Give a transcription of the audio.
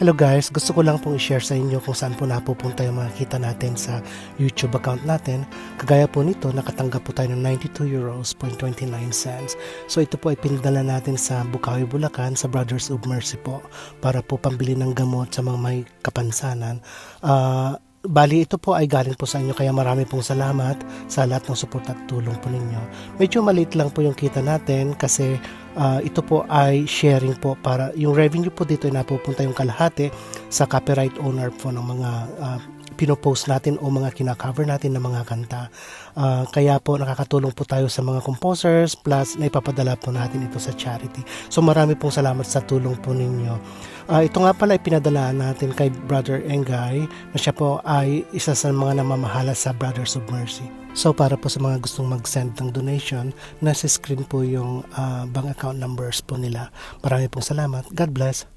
Hello guys, gusto ko lang pong i-share sa inyo kung saan po napupunta yung mga kita natin sa YouTube account natin. Kagaya po nito, nakatanggap po tayo ng 92 euros 29 cents. So ito po ay pinadala natin sa Bukawi, Bulacan sa Brothers of Mercy po para po pambili ng gamot sa mga may kapansanan. Ah, Bali, ito po ay galing po sa inyo kaya marami pong salamat sa lahat ng support at tulong po ninyo. Medyo maliit lang po yung kita natin kasi ah, ito po ay sharing po para yung revenue po dito ay napupunta yung kalahati sa copyright owner po ng mga ah, pinopost natin o mga kinakover natin ng mga kanta. Ah, kaya po nakakatulong po tayo sa mga composers plus naipapadala po natin ito sa charity. So marami pong salamat sa tulong po ninyo. Ah, ito nga pala ay pinadala natin kay Brother Engay na siya po ay isa sa mga namamahala sa Brothers of Mercy. So para po sa mga gustong mag-send ng donation, nasa screen po yung ah, bank account numbers po nila. Marami pong salamat. God bless.